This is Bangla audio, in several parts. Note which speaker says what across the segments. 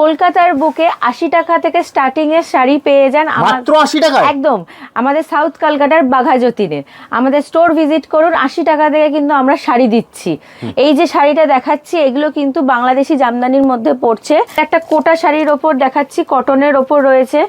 Speaker 1: কলকাতার বুকে আশি টাকা থেকে স্টার্টিং এর শাড়ি পেয়ে যান
Speaker 2: মাত্র আশি টাকা
Speaker 1: একদম। আমাদের সাউথ কলকাতার বাঘাযতীনে আমাদের স্টোর ভিজিট করুন আশি টাকা থেকে কিন্তু আমরা শাড়ি দিচ্ছি। এই যে শাড়িটা দেখাচ্ছি এগুলো কিন্তু বাংলাদেশি জামদানির মধ্যে পড়ছে। একটা কোটা শাড়ির ওপর দেখাচ্ছি কটনের ওপর রয়েছে।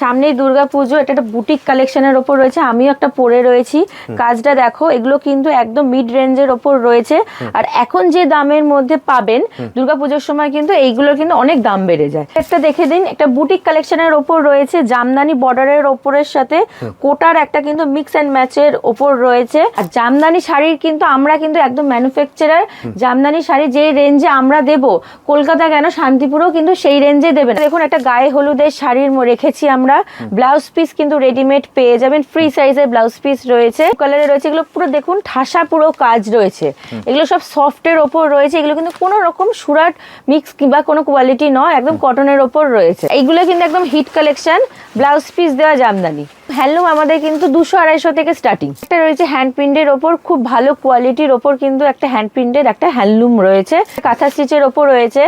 Speaker 1: সামনেই দুর্গা পুজো এটা একটা বুটিক কালেকশনের ওপর রয়েছে আমিও একটা পরে রয়েছি। কাজটা দেখো এগুলো কিন্তু একদম মিড রেঞ্জের ওপর রয়েছে। আর এখন যে দামের মধ্যে পাবেন দুর্গা পুজোর সময় কিন্তু এইগুলোর কিন্তু অনেক দাম বেড়ে যায়। একটা দেখে দিন একটা বুটিক কালেকশনের ওপর রয়েছে জামদানি বর্ডারের ওপরের সাথে কোটার একটা কিন্তু মিক্স অ্যান্ড ম্যাচের ওপর রয়েছে। আর জামদানি শাড়ির কিন্তু আমরা কিন্তু একদম ম্যানুফ্যাকচারার জামদানি শাড়ি যে রেঞ্জে আমরা দেব কলকাতা কেন শান্তিপুরও কিন্তু সেই রেঞ্জে দেবেন দেখুন একটা গায়ে হলুদের শাড়ির রেখেছি আমরা। ব্লাউজ পিস কিন্তু রেডিমেড পেয়ে যাবেন। ফ্রি সাইজের ব্লাউজ পিস রয়েছে। কালারে রয়েছে এগুলো পুরো দেখুন ঠাসা পুরো কাজ রয়েছে। এগুলো সব সফটের ওপর রয়েছে। এগুলো কিন্তু কোনো রকম সুরাট মিক্স কিংবা কোনো কোয়ালিটি নয়। একদম কটনের ওপর রয়েছে। এইগুলো কিন্তু একদম হিট কালেকশন ব্লাউজ পিস দেওয়া জামদানি। হ্যান্ডলুম আমাদের কিন্তু দুশো আড়াইশো থেকে স্টার্টিং একটা রয়েছে হ্যান্ড প্রিন্টের ওপর, খুব ভালো কোয়ালিটির ওপর কিন্তু একটা হ্যান্ড প্রিন্টের একটা হ্যান্ডলুম রয়েছে। কাঁথা স্টিচের ওপর রয়েছে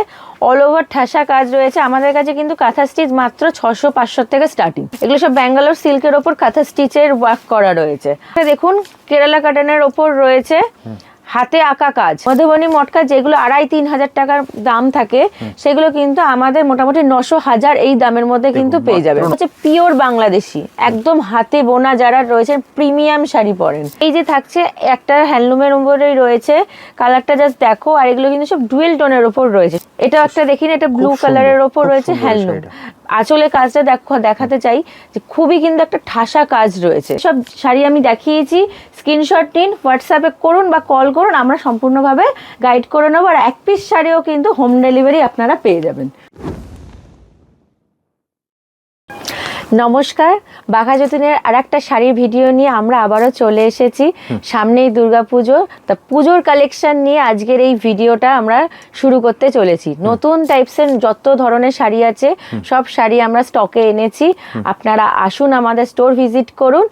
Speaker 1: অল ওভার ঠাসা কাজ রয়েছে। আমাদের কাছে কিন্তু কাঁথা স্টিচ মাত্র ছশো পাঁচশো থেকে স্টার্টিং এগুলো সব ব্যাঙ্গালোর সিল্কের ওপর কাঁথা স্টিচের ওয়ার্ক করা রয়েছে। দেখুন, কেরালা কাটানের ওপর রয়েছে। হাতে আঁকা কাজ। মধুবনী মটকা যেগুলো আড়াই তিন হাজার টাকার দাম থাকে সেগুলো কিন্তু আমাদের মোটামুটি নশো হাজার এই দামের মধ্যে কিন্তু পেয়ে যাবে হচ্ছে পিওর বাংলাদেশি একদম হাতে বোনা যারা রয়েছেন প্রিমিয়াম শাড়ি পরেন। এই যে থাকছে একটা হ্যান্ডলুমের উপরেই রয়েছে কালারটা জাস্ট দেখো আর এগুলো কিন্তু সব ডুয়েল টোনের ওপর রয়েছে। এটা একটা দেখিনি এটা ব্লু কালারের ওপর রয়েছে হ্যান্ডলুম। আঁচলে কাজটা দেখো, দেখাতে চাই যে খুবই কিন্তু একটা ঠাসা কাজ রয়েছে। সব শাড়ি আমি দেখিয়েছি, স্ক্রিনশট নিন, হোয়াটসঅ্যাপে করুন বা কল করুন, আমরা সম্পূর্ণভাবে গাইড করে নেব। আর এক পিস শাড়িও কিন্তু হোম ডেলিভারি আপনারা পেয়ে যাবেন। নমস্কার বাঘা যতীনের আর একটা শাড়ির ভিডিও নিয়ে আমরা আবারও চলে এসেছি। সামনেই দুর্গাপুজো তা পুজোর কালেকশন নিয়ে আজকের এই ভিডিওটা আমরা শুরু করতে চলেছি। নতুন টাইপসের যত ধরনের শাড়ি আছে সব শাড়ি আমরা স্টকে এনেছি। আপনারা আসুন আমাদের স্টোর ভিজিট করুন।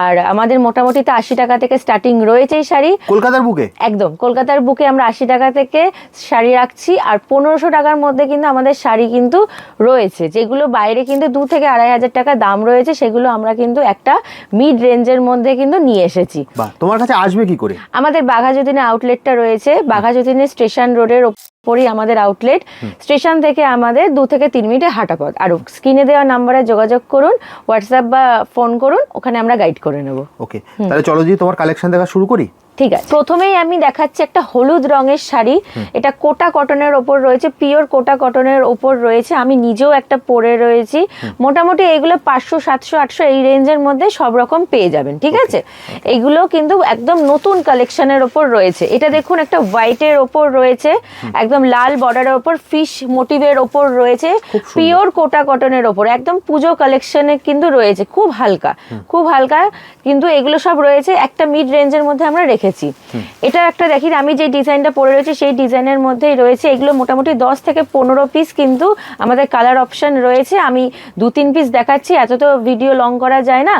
Speaker 1: আর আমাদের মোটামুটি তো আশি টাকা থেকে স্টার্টিং রয়েছে এই শাড়ি।
Speaker 2: কলকাতার বুকে?
Speaker 1: একদম কলকাতার বুকে আমরা আশি টাকা থেকে শাড়ি রাখছি। আর পনেরোশো টাকার মধ্যে কিন্তু আমাদের শাড়ি কিন্তু রয়েছে যেগুলো বাইরে কিন্তু দু থেকে আড়াই হাজার টাকা দাম রয়েছে সেগুলো আমরা কিন্তু একটা মিড রেঞ্জের মধ্যে কিন্তু নিয়ে এসেছি।
Speaker 2: তোমার কাছে আসবে কি করে?
Speaker 1: আমাদের বাঘাযতীনে আউটলেটটা রয়েছে বাঘাযতীনে স্টেশন রোডের ওপরই আমাদের আউটলেট স্টেশন থেকে আমাদের দু থেকে তিন মিনিটে হাঁটা পথ। আর স্ক্রিনে দেওয়া নাম্বারে যোগাযোগ করুন হোয়াটসঅ্যাপ বা ফোন করুন ওখানে আমরা গাইড করে নেব।
Speaker 2: ওকে তাহলে চলো যদি তোমার কালেকশন দেখা শুরু করি।
Speaker 1: ঠিক আছে। প্রথমেই আমি দেখাচ্ছি একটা হলুদ রঙের শাড়ি। এটা কোটা কটনের ওপর রয়েছে পিওর কোটা কটনের ওপর রয়েছে। আমি নিজেও একটা পরে রয়েছি। মোটামুটি এগুলো পাঁচশো সাতশো আটশো এই রেঞ্জের মধ্যে সব রকম পেয়ে যাবেন ঠিক আছে? এইগুলো কিন্তু একদম নতুন কালেকশনের ওপর রয়েছে। এটা দেখুন একটা হোয়াইটের ওপর রয়েছে। একদম লাল বর্ডারের ওপর ফিশ মোটিভের ওপর রয়েছে। পিওর কোটা কটনের ওপর। একদম পুজো কালেকশনে কিন্তু রয়েছে। খুব হালকা। খুব হালকা। কিন্তু এগুলো সব রয়েছে একটা মিড রেঞ্জের মধ্যে আমরা রেখেছি। এটা একটা দেখি আমি যে ডিজাইনটা পরে রয়েছে সেই ডিজাইনের মধ্যেই রয়েছে। এগুলো মোটামুটি দশ থেকে পনেরো পিস কিন্তু আমাদের কালার অপশন রয়েছে। আমি দু তিন পিস দেখাচ্ছি এত তো ভিডিও লং করা যায় না।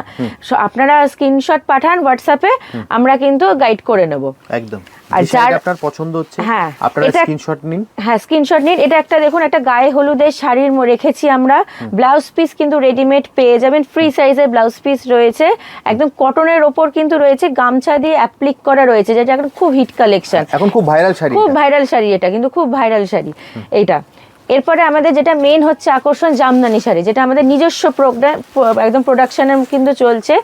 Speaker 1: আপনারা স্ক্রিনশট পাঠান হোয়াটসঅ্যাপে আমরা কিন্তু গাইড করে নেব।
Speaker 2: একদম।
Speaker 1: আর যার-
Speaker 2: আপনার পছন্দ হচ্ছে
Speaker 1: হ্যাঁ,
Speaker 2: আপনারা স্ক্রিনশট নিন।
Speaker 1: হ্যাঁ স্ক্রিনশট নিন। এটা একটা দেখুন একটা গায়ে হলুদের শাড়ির ম- রেখেছি আমরা। ব্লাউজ পিস কিন্তু রেডিমেড পেয়ে যাবেন। ফ্রি সাইজের ব্লাউজ পিস রয়েছে। একদম কটনের ওপর কিন্তু রয়েছে। গামছা দিয়ে অ্যাপ্লিক করা রয়েছে যেটা এখন খুব হিট কালেকশন
Speaker 2: এখন খুব ভাইরাল শাড়ি
Speaker 1: খুব। ভাইরাল শাড়ি এটা কিন্তু খুব ভাইরাল শাড়ি এইটা। এরপরে আমাদের যেটা মেন হচ্ছে আকর্ষণ জামদানি শাড়ি যেটা আমাদের নিজস্ব প্রোগ্রাম একদম প্রোডাকশনে কিন্তু চলছে।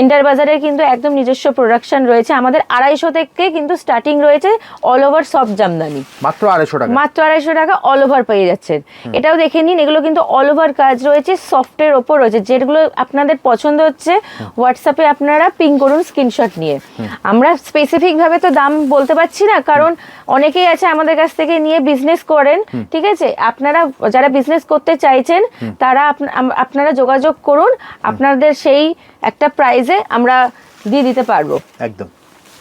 Speaker 1: এন্টার বাজারের কিন্তু একদম নিজস্ব প্রোডাকশন রয়েছে। আমাদের আড়াইশো থেকে কিন্তু স্টার্টিং রয়েছে অল ওভার সব জামদানি।
Speaker 2: মাত্র আড়াইশো টাকা।
Speaker 1: মাত্র আড়াইশো টাকা অল ওভার পেয়ে যাচ্ছেন। এটাও দেখে নিন এগুলো কিন্তু অল ওভার কাজ রয়েছে সফটের ওপর রয়েছে। যেগুলো আপনাদের পছন্দ হচ্ছে হোয়াটসঅ্যাপে আপনারা পিং করুন স্ক্রিনশট নিয়ে। আমরা স্পেসিফিকভাবে তো দাম বলতে পারছি না কারণ অনেকেই আছে আমাদের কাছ থেকে নিয়ে বিজনেস করেন ঠিক আছে? আপনারা যারা বিজনেস করতে চাইছেন তারা আপনা- আপনারা যোগাযোগ করুন। আপনাদের সেই একটা প্রাইজে আমরা দিয়ে দিতে পারব।
Speaker 2: একদম।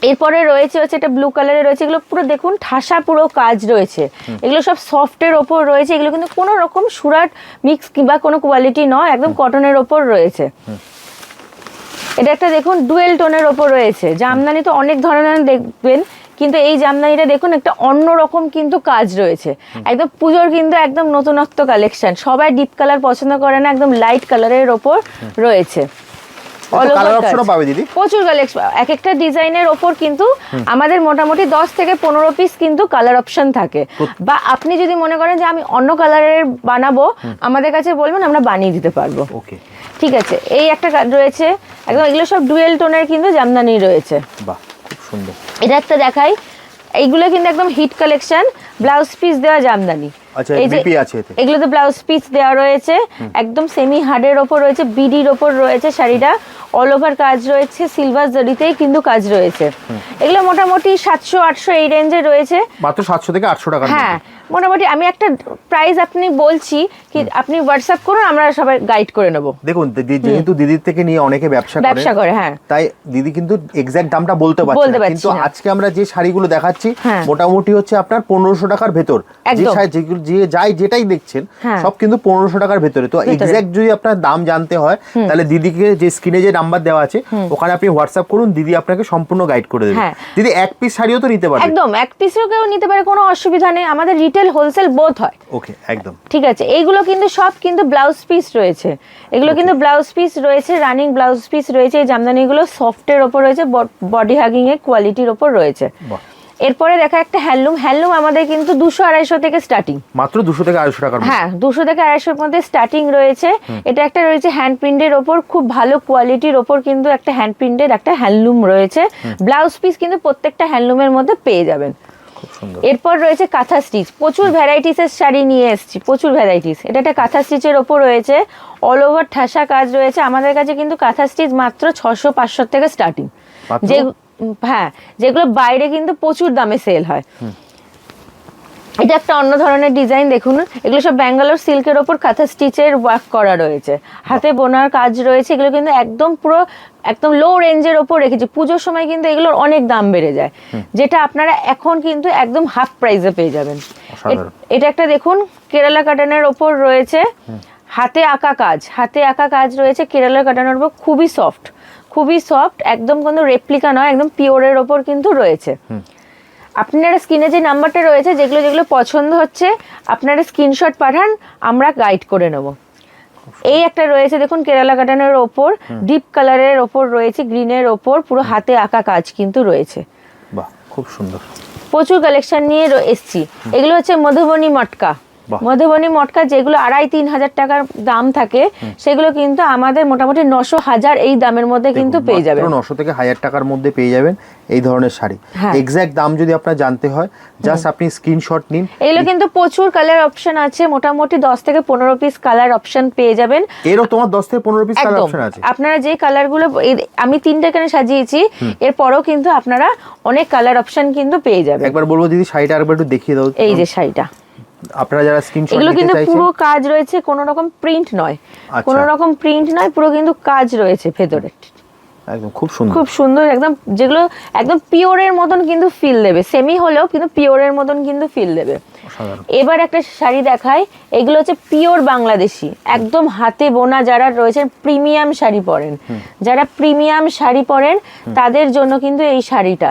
Speaker 1: এরপরে রয়েছে হচ্ছে এটা ব্লু কালারের রয়েছে। এগুলো পুরো দেখুন ঠাসা পুরো কাজ রয়েছে। এগুলো সব সফটের ওপর রয়েছে। এগুলো কিন্তু কোনো রকম সুরাট মিক্স কিংবা কোনো কোয়ালিটি নয় একদম কটনের ওপর রয়েছে। এটা একটা দেখুন ডুয়েল টোনের ওপর রয়েছে। জামদানি তো অনেক ধরনের দেখবেন কিন্তু এই জামদানিটা দেখুন একটা অন্যরকম কিন্তু কাজ রয়েছে। একদম পুজোর কিন্তু একদম নতুনত্ব কালেকশন সবাই ডিপ কালার পছন্দ করে না একদম লাইট কালারের ওপর রয়েছে। প্রচুর কালেকশন এক একটা ডিজাইনের ওপর কিন্তু আমাদের মোটামুটি দশ থেকে পনেরো পিস কিন্তু কালার অপশন থাকে। বা আপনি যদি মনে করেন যে আমি অন্য কালারের বানাবো আমাদের কাছে বলবেন আমরা বানিয়ে দিতে পারব।
Speaker 2: ওকে।
Speaker 1: ঠিক আছে এই একটা রয়েছে। একদম এগুলো সব ডুয়েল টোনের কিন্তু জামদানি রয়েছে।
Speaker 2: বাহ। সুন্দর।
Speaker 1: এটা একটা দেখাই। এইগুলো কিন্তু একদম হিট কালেকশন ব্লাউজ পিস দেওয়া জামদানি।
Speaker 2: আচ্ছা
Speaker 1: এগুলোতে ব্লাউজ পিস দেওয়া রয়েছে। একদম সেমি হার্ডের ওপর রয়েছে বিডির ওপর রয়েছে শাড়িটা। অল ওভার কাজ রয়েছে সিলভার জরিতেই কিন্তু কাজ রয়েছে। এগুলো মোটামুটি সাতশো আটশো এই রেঞ্জে রয়েছে।
Speaker 2: মাত্র সাতশো থেকে আটশো টাকা
Speaker 1: হ্যাঁ মোটামুটি আমি একটা প্রাইস আপনি বলছি কি আপনি হোয়াটসঅ্যাপ করুন আমরা সবাই গাইড করে নেব।
Speaker 2: দেখুন যেহেতু দিদির থেকে নিয়ে অনেকে ব্যবসা করে
Speaker 1: ব্যবসা করে হ্যাঁ।
Speaker 2: তাই দিদি কিন্তু এক্সাক্ট দামটা বলতে পারছে না। কিন্তু আজকে আমরা যে শাড়িগুলো দেখাচ্ছি
Speaker 1: হ্যাঁ।
Speaker 2: মোটামুটি হচ্ছে আপনার পনেরোশো টাকার ভেতর। যে শাড়ি যে যাই যেটাই দেখছেন
Speaker 1: হ্যাঁ।
Speaker 2: সব কিন্তু পনেরোশো টাকার ভেতরে। তো
Speaker 1: ভেতরে।
Speaker 2: এক্সাক্ট যদি আপনার দাম জানতে হয় তাহলে দিদিকে যে স্ক্রিনে যে নাম্বার দেওয়া আছে ওখানে আপনি হোয়াটসঅ্যাপ করুন দিদি আপনাকে সম্পূর্ণ গাইড করে দেবে।
Speaker 1: হ্যাঁ।
Speaker 2: দিদি এক পিস শাড়িও তো নিতে পারে
Speaker 1: একদম এক পিসও কেউ নিতে পারে কোনো অসুবিধা নেই। আমাদের রিটেল হোলসেল বোথ হয়।
Speaker 2: ওকে একদম।
Speaker 1: ঠিক আছে এইগুলো কিন্তু সব কিন্তু ব্লাউজ পিস রয়েছে। এগুলো কিন্তু ব্লাউজ পিস রয়েছে রানিং ব্লাউজ পিস রয়েছে এই জামদানিগুলো সফটের ওপর রয়েছে বডি হাগিং এর কোয়ালিটির ওপর রয়েছে। এরপরে দেখা একটা হ্যান্ডলুম। হ্যান্ডলুম আমাদের কিন্তু দুশো আড়াইশো থেকে স্টার্টিং
Speaker 2: মাত্র দুশো থেকে আড়াইশো টাকা
Speaker 1: হ্যাঁ দুশো থেকে আড়াইশোর মধ্যে স্টার্টিং রয়েছে। এটা একটা রয়েছে হ্যান্ড প্রিন্টের ওপর খুব ভালো কোয়ালিটির ওপর কিন্তু একটা হ্যান্ড প্রিন্টের একটা হ্যান্ডলুম রয়েছে। ব্লাউজ পিস কিন্তু প্রত্যেকটা হ্যান্ডলুমের মধ্যে পেয়ে যাবেন। এরপর রয়েছে কাঁথা স্টিচ। প্রচুর ভ্যারাইটিসের শাড়ি নিয়ে এসেছি প্রচুর ভ্যারাইটিস এটা একটা কাঁথা স্টিচের ওপর রয়েছে অল ওভার ঠাসা কাজ রয়েছে। আমাদের কাছে কিন্তু কাঁথা স্টিচ মাত্র ছশো পাঁচশো থেকে স্টার্টিং যে হ্যাঁ যেগুলো বাইরে কিন্তু প্রচুর দামে সেল হয়। এটা একটা অন্য ধরনের ডিজাইন দেখুন। এগুলো সব ব্যাঙ্গালোর সিল্কের ওপর কাঁথা স্টিচের ওয়ার্ক করা রয়েছে। হাতে বোনার কাজ রয়েছে এগুলো কিন্তু একদম পুরো একদম লো রেঞ্জের ওপর রেখেছি। পুজোর সময় কিন্তু এগুলোর অনেক দাম বেড়ে যায়। যেটা আপনারা এখন কিন্তু একদম হাফ প্রাইসে পেয়ে যাবেন। এটা একটা দেখুন কেরালা কাটানের ওপর রয়েছে। হাতে আঁকা কাজ হাতে আঁকা কাজ রয়েছে কেরালা কাটানোর ওপর খুবই সফট খুবই সফট একদম কোনো রেপ্লিকা নয় একদম পিওরের ওপর কিন্তু রয়েছে। আপনারা স্ক্রিনে যে নাম্বারটা রয়েছে যেগুলো যেগুলো পছন্দ হচ্ছে আপনারা স্ক্রিনশট পাঠান আমরা গাইড করে নেব। এই একটা রয়েছে দেখুন কেরালা কাটানোর ওপর ডিপ কালারের ওপর রয়েছে গ্রিনের ওপর পুরো হাতে আঁকা কাজ কিন্তু রয়েছে।
Speaker 2: বাহ খুব সুন্দর।
Speaker 1: প্রচুর কালেকশন নিয়ে এসছি। এগুলো হচ্ছে মধুবনী মটকা। মধুবনী মটকা যেগুলো আড়াই তিন হাজার টাকার দাম থাকে সেগুলো কিন্তু আমাদের মোটামুটি নশো হাজার এই দামের মধ্যে কিন্তু পেয়ে যাবেন।
Speaker 2: নশো থেকে হাজার টাকার মধ্যে পেয়ে যাবেন এই ধরনের শাড়ি। এক্স্যাক্ট দাম যদি আপনার জানতে হয় জাস্ট আপনি স্ক্রিনশট নিন।
Speaker 1: এগুলো কিন্তু প্রচুর কালার অপশন আছে মোটামুটি দশ থেকে পনেরো পিস কালার অপশন পেয়ে যাবেন।
Speaker 2: এরও তোমার দশ থেকে পনেরো পিস কালার অপশন আছে।
Speaker 1: আপনারা যে কালারগুলো আমি তিনটে এখানে সাজিয়েছি এরপরও কিন্তু আপনারা অনেক কালার অপশন কিন্তু পেয়ে যাবেন।
Speaker 2: একবার বলব দিদি শাড়িটা আরেকবার একটু দেখিয়ে দাও।
Speaker 1: এই যে শাড়িটা।
Speaker 2: আপনারা যারা স্ক্রিনশট
Speaker 1: এগুলো কিন্তু পুরো কাজ রয়েছে কোনো রকম প্রিন্ট নয়।
Speaker 2: আচ্ছা।
Speaker 1: কোনো রকম প্রিন্ট নয় পুরো কিন্তু কাজ রয়েছে ভেতরে।
Speaker 2: একদম খুব সুন্দর।
Speaker 1: খুব সুন্দর একদম যেগুলো একদম পিওরের মতন কিন্তু ফিল দেবে। সেমি হলেও কিন্তু পিওরের মতন কিন্তু ফিল দেবে। এবার একটা শাড়ি দেখাই এগুলো হচ্ছে পিওর বাংলাদেশি। একদম হাতে বোনা যারা রয়েছেন প্রিমিয়াম শাড়ি পরেন। যারা প্রিমিয়াম শাড়ি পরেন তাদের জন্য কিন্তু এই শাড়িটা।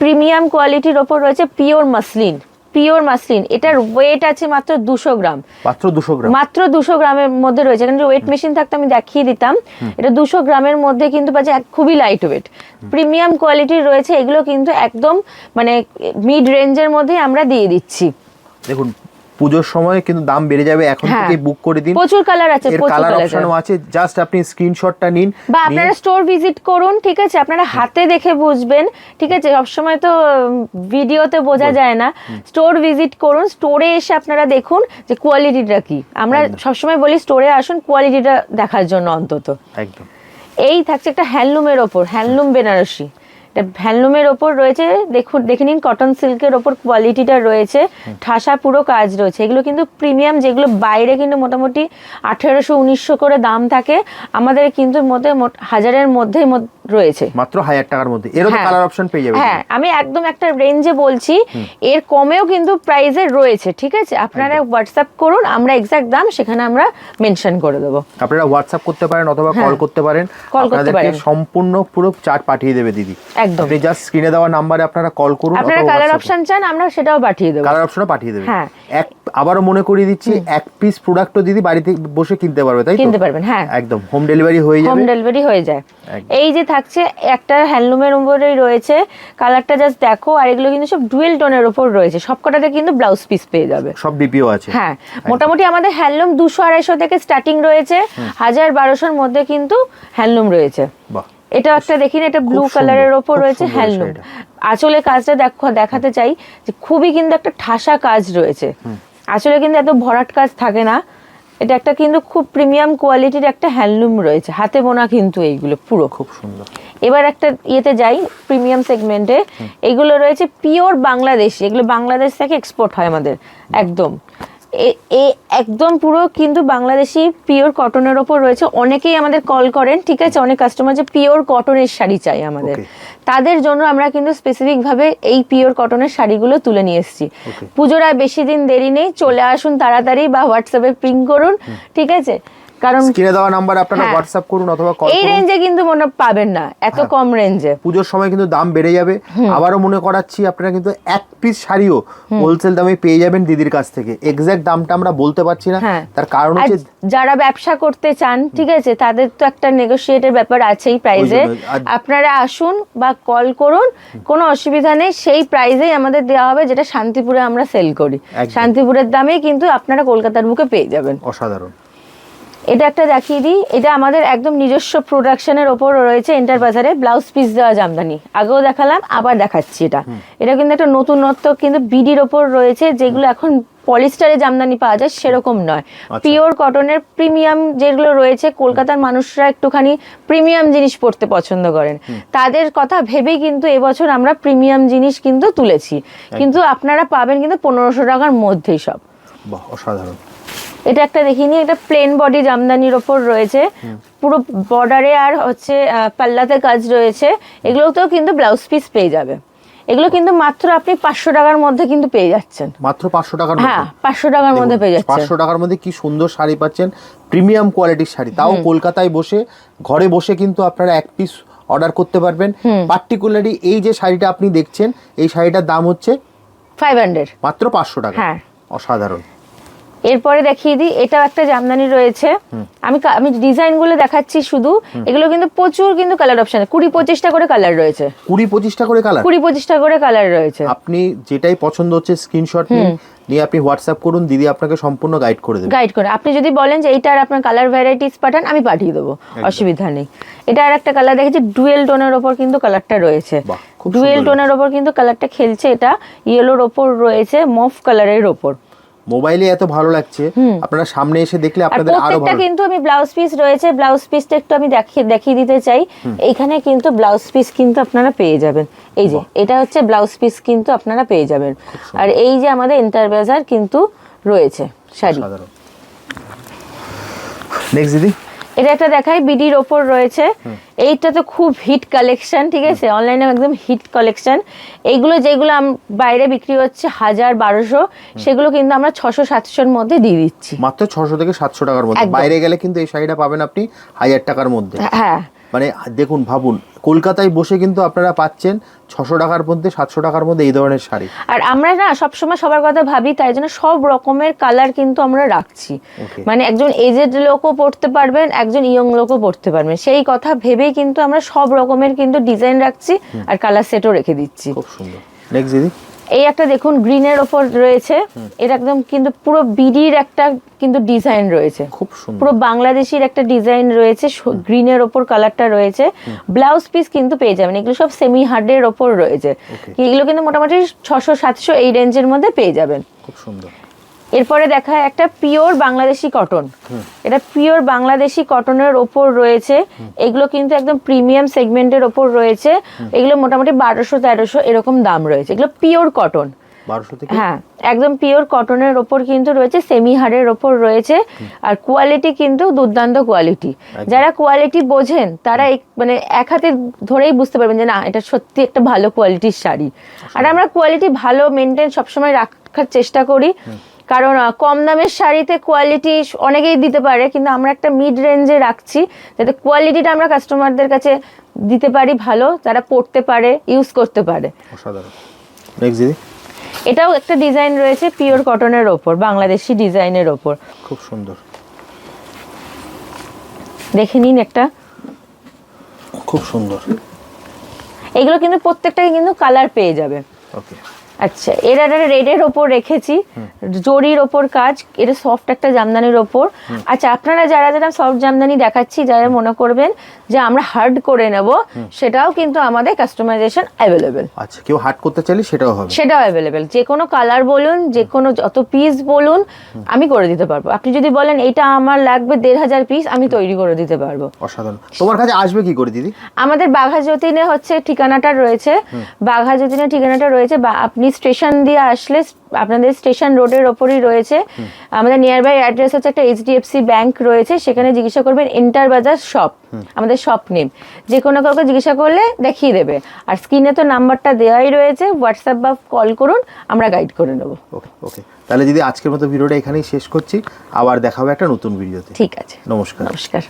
Speaker 1: প্রিমিয়াম কোয়ালিটির ওপর রয়েছে পিওর মাসলিন পিওর মাসলিন এটার ওয়েট আছে মাত্র দুশো গ্রাম।
Speaker 2: মাত্র দুশো গ্রাম।
Speaker 1: মাত্র দুশো গ্রামের মধ্যে রয়েছে। কারণ ওয়েট মেশিন থাকতে আমি দেখিয়ে দিতাম। এটা দুশো গ্রামের মধ্যে কিন্তু পাচ্ছে খুবই লাইট ওয়েট প্রিমিয়াম কোয়ালিটির রয়েছে এগুলো কিন্তু একদম মানে মিড রেঞ্জের মধ্যে আমরা দিয়ে দিচ্ছি।
Speaker 2: দেখুন পুজোর সময় কিন্তু দাম বেড়ে যাবে এখন
Speaker 1: হ্যাঁ।
Speaker 2: থেকে বুক করে দিন।
Speaker 1: প্রচুর কালার আছে প্রচুর
Speaker 2: কালার অপশনও আছে। জাস্ট আপনি স্ক্রিনশটটা নিন
Speaker 1: বা আপনারা স্টোর ভিজিট করুন ঠিক আছে? আপনারা হাতে দেখে বুঝবেন ঠিক আছে? সবসময় তো ভিডিওতে বোঝা যায় না। স্টোর ভিজিট করুন স্টোরে এসে আপনারা দেখুন যে কোয়ালিটিটা কি। আমরা। সবসময় বলি স্টোরে আসুন কোয়ালিটিটা দেখার জন্য অন্তত।
Speaker 2: একদম।
Speaker 1: এই থাকছে একটা হ্যান্ডলুমের ওপর হ্যান্ডলুম বেনারসি এটা হ্যান্ডলুমের ওপর রয়েছে দেখুন দেখে নিন কটন সিল্কের ওপর কোয়ালিটিটা রয়েছে। ঠাসা পুরো কাজ রয়েছে। এগুলো কিন্তু প্রিমিয়াম যেগুলো বাইরে কিন্তু মোটামুটি আঠেরোশো উনিশশো করে দাম থাকে। আমাদের কিন্তু মধ্যে হাজারের মধ্যে রয়েছে।
Speaker 2: মাত্র হাজার টাকার মধ্যে। এরও
Speaker 1: হ্যাঁ।
Speaker 2: কালার অপশন পেয়ে যাবে
Speaker 1: হ্যাঁ আমি একদম একটা রেঞ্জে বলছি। এর কমেও কিন্তু প্রাইসে রয়েছে ঠিক আছে? আপনারা হোয়াটসঅ্যাপ করুন আমরা এক্সাক্ট দাম সেখানে আমরা মেনশন করে দেবো।
Speaker 2: আপনারা হোয়াটসঅ্যাপ করতে পারেন অথবা কল
Speaker 1: হ্যাঁ।
Speaker 2: করতে পারেন।
Speaker 1: কল করতে পারেন।
Speaker 2: সম্পূর্ণ পুরো চার্ট পাঠিয়ে দেবে দিদি।
Speaker 1: একদম।
Speaker 2: আপনি জাস্ট স্ক্রিনে দেওয়া নাম্বারে আপনারা কল করুন
Speaker 1: আপনারা কালার অপশন চান আমরা সেটাও পাঠিয়ে দেবো।
Speaker 2: কালার অপশনও পাঠিয়ে দেবে
Speaker 1: হ্যাঁ।
Speaker 2: এক আবারও মনে করিয়ে দিচ্ছি এক পিস প্রোডাক্টও দিদি বাড়িতে বসে কিনতে পারবে তাই তো?
Speaker 1: কিনতে পারবেন হ্যাঁ।
Speaker 2: একদম হোম ডেলিভারি হয়ে যাবে।
Speaker 1: হোম ডেলিভারি হয়ে যায়। এই যে থাকছে একটা হ্যান্ডলুমের উপরেই রয়েছে। কালারটা জাস্ট দেখো আর এগুলো কিন্তু সব ডুয়েল টোনের উপর রয়েছে। সবকটাতে কিন্তু ব্লাউজ পিস পেয়ে যাবে।
Speaker 2: সব বিপিও আছে।
Speaker 1: হ্যাঁ মোটামুটি আমাদের হ্যান্ডলুম দুশো আড়াইশো থেকে স্টার্টিং রয়েছে। হাজার বারোশোর মধ্যে কিন্তু হ্যান্ডলুম রয়েছে।
Speaker 2: বাহ।
Speaker 1: এটা একটা দেখি না এটা ব্লু কালারের ওপর রয়েছে হ্যান্ডলুম। আঁচলে কাজটা দেখো দেখাতে চাই যে খুবই কিন্তু একটা ঠাসা কাজ রয়েছে। আঁচলে কিন্তু এত ভরাট কাজ থাকে না। এটা একটা কিন্তু খুব প্রিমিয়াম কোয়ালিটির একটা হ্যান্ডলুম রয়েছে। হাতে বোনা কিন্তু এইগুলো পুরো।
Speaker 2: খুব সুন্দর।
Speaker 1: এবার একটা ইয়েতে যাই প্রিমিয়াম সেগমেন্টে এগুলো রয়েছে পিওর বাংলাদেশি। এগুলো বাংলাদেশ থেকে এক্সপোর্ট হয় আমাদের। একদম। এ- এ একদম পুরো কিন্তু বাংলাদেশি পিওর কটনের ওপর রয়েছে। অনেকেই আমাদের কল করেন ঠিক আছে? অনেক কাস্টমার যে পিওর কটনের শাড়ি চাই আমাদের। তাদের জন্য আমরা কিন্তু স্পেসিফিকভাবে এই পিওর কটনের শাড়িগুলো তুলে নিয়ে এসেছি. পুজোর আর বেশি দিন দেরি নেই চলে আসুন তাড়াতাড়ি বা হোয়াটসঅ্যাপে পিং করুন ঠিক আছে? কারণ
Speaker 2: স্ক্রিনে দেওয়া নাম্বার আপনারা
Speaker 1: হ্যাঁ।
Speaker 2: হোয়াটসঅ্যাপ করুন অথবা কল
Speaker 1: এই রেঞ্জে কিন্তু মনে পাবেন না এত
Speaker 2: হ্যাঁ।
Speaker 1: কম রেঞ্জে
Speaker 2: পুজোর সময় কিন্তু দাম বেড়ে যাবে। আবারও মনে করাচ্ছি আপনারা কিন্তু এক পিস শাড়িও হোলসেল দামে পেয়ে যাবেন দিদির কাছ থেকে। এক্সাক্ট দামটা আমরা বলতে পারছি না।
Speaker 1: হ্যাঁ।
Speaker 2: তার কারণ হচ্ছে
Speaker 1: যারা ব্যবসা করতে চান ঠিক আছে তাদের তো একটা নেগোসিয়েটের ব্যাপার আছেই প্রাইজে আপনারা আসুন বা কল করুন কোনো অসুবিধা নেই। সেই প্রাইজেই আমাদের দেওয়া হবে যেটা শান্তিপুরে আমরা সেল করি। শান্তিপুরের দামেই কিন্তু আপনারা কলকাতার বুকে পেয়ে যাবেন।
Speaker 2: অসাধারণ।
Speaker 1: এটা একটা দেখিয়ে দিই। এটা আমাদের একদম নিজস্ব প্রোডাকশনের ওপর রয়েছে এন্টার বাজারে ব্লাউজ পিস দেওয়া জামদানি। আগেও দেখালাম আবার দেখাচ্ছি এটা। এটা কিন্তু একটা নতুনত্ব কিন্তু বিডির ওপর রয়েছে যেগুলো এখন পলিস্টারে জামদানি পাওয়া যায় সেরকম নয়। পিওর কটনের প্রিমিয়াম যেগুলো রয়েছে কলকাতার মানুষরা একটুখানি প্রিমিয়াম জিনিস পড়তে পছন্দ করেন। তাদের কথা ভেবেই কিন্তু এবছর আমরা প্রিমিয়াম জিনিস কিন্তু তুলেছি। কিন্তু আপনারা পাবেন কিন্তু পনেরোশো টাকার মধ্যেই সব।
Speaker 2: অসাধারণ।
Speaker 1: এটা একটা দেখিনি এটা প্লেন বডি জামদানির ওপর রয়েছে। পুরো বর্ডারে আর হচ্ছে পাল্লাতে কাজ রয়েছে। এগুলোতেও কিন্তু ব্লাউজ পিস পেয়ে যাবে। এগুলো কিন্তু মাত্র আপনি পাঁচশো টাকার মধ্যে কিন্তু পেয়ে যাচ্ছেন।
Speaker 2: মাত্র পাঁচশো টাকার
Speaker 1: হ্যাঁ পাঁচশো টাকার মধ্যে পেয়ে যাচ্ছেন।
Speaker 2: পাঁচশো টাকার মধ্যে কি সুন্দর শাড়ি পাচ্ছেন। প্রিমিয়াম কোয়ালিটির শাড়ি। তাও কলকাতায় বসে ঘরে বসে কিন্তু আপনারা এক পিস অর্ডার করতে পারবেন। পার্টিকুলারলি এই যে শাড়িটা আপনি দেখছেন এই শাড়িটার দাম হচ্ছে
Speaker 1: ফাইভ হান্ড্রেড
Speaker 2: মাত্র পাঁচশো টাকা।
Speaker 1: হ্যাঁ।
Speaker 2: অসাধারণ।
Speaker 1: এরপরে দেখিয়ে দিই এটাও একটা জামদানি রয়েছে। আমি আমি ডিজাইনগুলো দেখাচ্ছি শুধু এগুলো কিন্তু প্রচুর কিন্তু কালার অপশন কুড়ি পঁচিশটা করে কালার রয়েছে।
Speaker 2: কুড়ি পঁচিশটা করে কালার
Speaker 1: কুড়ি পঁচিশটা করে কালার রয়েছে।
Speaker 2: আপনি যেটাই পছন্দ হচ্ছে স্ক্রিনশট নিন নিয়ে আপনি হোয়াটসঅ্যাপ করুন দিদি আপনাকে সম্পূর্ণ গাইড করে দেবে।
Speaker 1: গাইড করে। আপনি যদি বলেন যে এইটার আপনার কালার ভ্যারাইটিস পাঠান আমি পাঠিয়ে দেবো। অসুবিধা নেই। এটা আর একটা কালার দেখেছি ডুয়েল টোনের ওপর কিন্তু কালারটা রয়েছে। ডুয়েল টোনের ওপর কিন্তু কালারটা খেলছে এটা ইয়েলোর ওপর রয়েছে মফ কালারের ওপর।
Speaker 2: মোবাইলে এত ভালো লাগছে আপনারা সামনে এসে দেখলে আপনাদের
Speaker 1: আরও
Speaker 2: ভালো
Speaker 1: কিন্তু আমি ব্লাউজ পিস রয়েছে ব্লাউজ পিসটা একটু আমি দেখিয়ে দেখিয়ে দিতে চাই। এখানে কিন্তু ব্লাউজ পিস কিন্তু আপনারা পেয়ে যাবেন। এই যে এটা হচ্ছে ব্লাউজ পিস কিন্তু আপনারা পেয়ে যাবেন। আর এই যে আমাদের ইন্টারভেজার কিন্তু রয়েছে শাড়ি।
Speaker 2: নেক্সট দিদি?
Speaker 1: এটা একটা দেখাই বিডির ওপর রয়েছে। এইটা তো খুব হিট কালেকশন ঠিক আছে? অনলাইনে একদম হিট কালেকশন এইগুলো যেগুলো বাইরে বিক্রি হচ্ছে হাজার বারোশো সেগুলো কিন্তু আমরা ছশো সাতশোর মধ্যে দিয়ে দিচ্ছি।
Speaker 2: মাত্র ছশো থেকে সাতশো টাকার মধ্যে। বাইরে গেলে কিন্তু এই শাড়িটা পাবেন আপনি হাজার টাকার মধ্যে।
Speaker 1: হ্যাঁ।
Speaker 2: মানে দেখুন ভাবুন কলকাতায় বসে কিন্তু আপনারা পাচ্ছেন ছশো টাকার মধ্যে সাতশো টাকার মধ্যে এই ধরনের শাড়ি।
Speaker 1: আর আমরা না সবসময় সবার কথা ভাবি তাই জন্য সব রকমের কালার কিন্তু আমরা রাখছি। মানে একজন এজেড লোকও পড়তে পারবেন একজন ইয়ং লোকও পড়তে পারবেন। সেই কথা ভেবেই কিন্তু আমরা সব রকমের কিন্তু ডিজাইন রাখছি আর কালার সেটও রেখে দিচ্ছি।
Speaker 2: খুব সুন্দর। নেক্সট দিদি?
Speaker 1: এই একটা দেখুন গ্রিনের ওপর রয়েছে। এটা একদম কিন্তু পুরো বিডির একটা কিন্তু ডিজাইন রয়েছে।
Speaker 2: খুব সুন্দর।
Speaker 1: পুরো বাংলাদেশির একটা ডিজাইন রয়েছে গ্রিনের ওপর কালারটা রয়েছে। ব্লাউজ পিস কিন্তু পেয়ে যাবেন। এগুলো সব সেমি হার্ডের ওপর রয়েছে. এগুলো কিন্তু মোটামুটি ছশো সাতশো এই রেঞ্জের মধ্যে পেয়ে যাবেন।
Speaker 2: খুব সুন্দর।
Speaker 1: এরপরে দেখা একটা পিওর বাংলাদেশি কটন। এটা পিওর বাংলাদেশি কটনের ওপর রয়েছে। এগুলো কিন্তু একদম প্রিমিয়াম সেগমেন্টের ওপর রয়েছে। এগুলো মোটামুটি বারোশো তেরোশো এরকম দাম রয়েছে। এগুলো পিওর কটন। হ্যাঁ একদম পিওর কটনের ওপর কিন্তু রয়েছে সেমি হারের ওপর রয়েছে। আর কোয়ালিটি কিন্তু দুর্দান্ত কোয়ালিটি। যারা কোয়ালিটি বোঝেন তারা এক- মানে এক হাতে ধরেই বুঝতে পারবেন যে না এটা সত্যি একটা ভালো কোয়ালিটির শাড়ি। আর আমরা কোয়ালিটি ভালো মেনটেন সবসময় রাখার চেষ্টা করি। কারণ কম দামের শাড়িতে কোয়ালিটি অনেকেই দিতে পারে কিন্তু আমরা একটা মিড রেঞ্জে রাখছি যাতে কোয়ালিটিটা আমরা কাস্টমারদের কাছে দিতে পারি ভালো যারা পড়তে পারে ইউজ করতে পারে। এটাও একটা ডিজাইন রয়েছে পিওর কটনের ওপর বাংলাদেশি ডিজাইনের ওপর।
Speaker 2: খুব সুন্দর।
Speaker 1: দেখে নিন একটা।
Speaker 2: খুব সুন্দর।
Speaker 1: এগুলো কিন্তু প্রত্যেকটাই কিন্তু কালার পেয়ে যাবে।
Speaker 2: ওকে
Speaker 1: আচ্ছা এর একটা রেডের ওপর রেখেছি জরির ওপর কাজ এটা সফট একটা জামদানির ওপর। আচ্ছা আপনারা যারা যারা সফট জামদানি দেখাচ্ছি যারা মনে করবেন যে আমরা হার্ড করে নেব সেটাও কিন্তু আমাদের কাস্টমাইজেশন অ্যাভেলেবেল
Speaker 2: আচ্ছা কেউ হার্ড করতে চাইলে সেটাও হবে।
Speaker 1: সেটাও অ্যাভেলেবেল যে কোনো কালার বলুন যে কোনো যত পিস বলুন আমি করে দিতে পারব। আপনি যদি বলেন এটা আমার লাগবে দেড় হাজার পিস আমি তৈরি করে দিতে পারব।
Speaker 2: অসাধারণ। তোমার কাছে আসবে কি করে দিদি?
Speaker 1: আমাদের বাঘা যতীনে হচ্ছে ঠিকানাটা রয়েছে। বাঘা যতীনের ঠিকানাটা রয়েছে। বা আপনি স্টেশন দিয়ে আসলে আপনাদের স্টেশন রোডের ওপরই রয়েছে। আমাদের নিয়ার বাই অ্যাড্রেস হচ্ছে একটা এইচডিএফসি ব্যাংক রয়েছে সেখানে জিজ্ঞাসা করবেন ইন্টার বাজার শপ আমাদের শপ নেম যে কোনো কাউকে জিজ্ঞাসা করলে দেখিয়ে দেবে। আর স্ক্রিনে তো নাম্বারটা দেওয়াই রয়েছে হোয়াটসঅ্যাপ বা কল করুন আমরা গাইড করে নেব।
Speaker 2: ওকে ওকে তাহলে দিদি আজকের মতো ভিডিওটা এখানেই শেষ করছি আবার দেখাবো একটা নতুন ভিডিওতে
Speaker 1: ঠিক আছে।
Speaker 2: নমস্কার।
Speaker 1: নমস্কার।